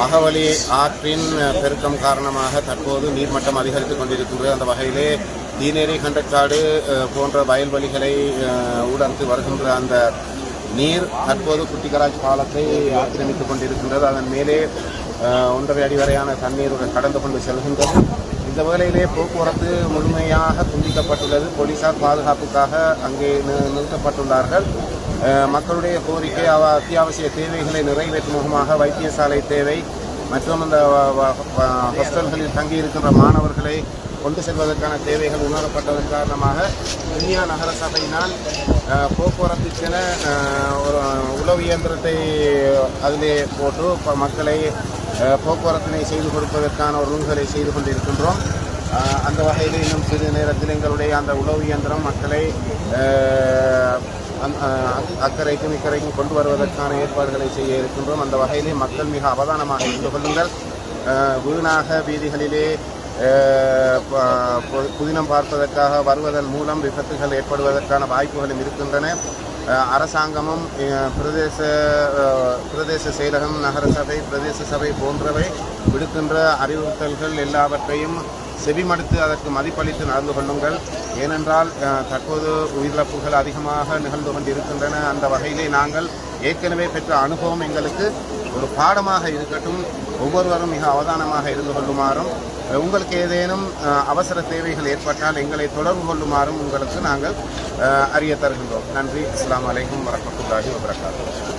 மகவலி ஆற்றின் பெருக்கம் காரணமாக தற்போது நீர்மட்டம் அதிகரித்துக் கொண்டிருக்கின்றது. அந்த வகையிலே தீநேரி கண்டக்காடு போன்ற வயல்வெளிகளை ஊடர்ந்து வருகின்ற அந்த நீர் தற்போது குட்டிகராஜ் பாலத்தை ஆக்கிரமித்துக் கொண்டிருக்கின்றது. அதன் மேலே ஒன்றரை அடி வரையான தண்ணீர் கடந்து கொண்டு செல்கின்றது. இந்த வேளையிலே போக்குவரத்து முழுமையாக துண்டிக்கப்பட்டுள்ளது. போலீசார் பாதுகாப்புக்காக அங்கே நிறுத்தப்பட்டுள்ளார்கள். மக்களுடைய கோரிக்கை அவ அத்தியாவசிய தேவைகளை நிறைவேற்றும் முகமாக வைத்தியசாலை தேவை. மற்றும் அந்த ஹாஸ்டல்களில் தங்கியிருக்கின்ற மாணவர்களை கொண்டு செல்வதற்கான தேவைகள் உணரப்பட்டதன் காரணமாக இந்தியா நகர சபையினால் போக்குவரத்துக்கென ஒரு உளவு இயந்திரத்தை அதிலே போட்டு மக்களை போக்குவரத்தினை செய்து கொடுப்பதற்கான ஒரு நூல்களை செய்து கொண்டிருக்கின்றோம். அந்த வகையில் இன்னும் சிறிது நேரத்தில் எங்களுடைய அந்த உளவு இயந்திரம் மக்களை அக்கறைக்கும் இக்கரைக்கும் கொண்டு வருவதற்கான ஏற்பாடுகளை செய்ய இருக்கின்றோம். அந்த வகையிலே மக்கள் மிக அவதானமாக இருந்து கொள்ளுங்கள். குருநாக வீணாக வீதிகளிலே புதினம் பார்ப்பதற்காக வருவதன் மூலம் விபத்துகள் ஏற்படுவதற்கான வாய்ப்புகளும் இருக்கின்றன. அரசாங்கமும் பிரதேச பிரதேச செயலகம் நகரசபை பிரதேச சபை போன்றவை விடுக்கின்ற அறிவுறுத்தல்கள் எல்லாவற்றையும் செவிமடுத்து அதற்கு மதிப்பளித்து நடந்து கொள்ளுங்கள். ஏனென்றால் தற்போது உயிரிழப்புகள் அதிகமாக நிகழ்ந்து கொண்டிருக்கின்றன. அந்த வகையிலே நாங்கள் ஏற்கனவே பெற்ற அனுபவம் எங்களுக்கு ஒரு பாடமாக இருக்கட்டும். ஒவ்வொருவரும் மிக அவதானமாக இருந்து கொள்ளுமாறும் உங்களுக்கு ஏதேனும் அவசர தேவைகள் ஏற்பட்டால் எங்களை தொடர்பு கொள்ளுமாறும் உங்களுக்கு நாங்கள் அறிய தருகின்றோம். நன்றி. அஸ்ஸலாமு அலைக்கும் வரஹ்மத்துல்லாஹி வபரகாத்துஹு.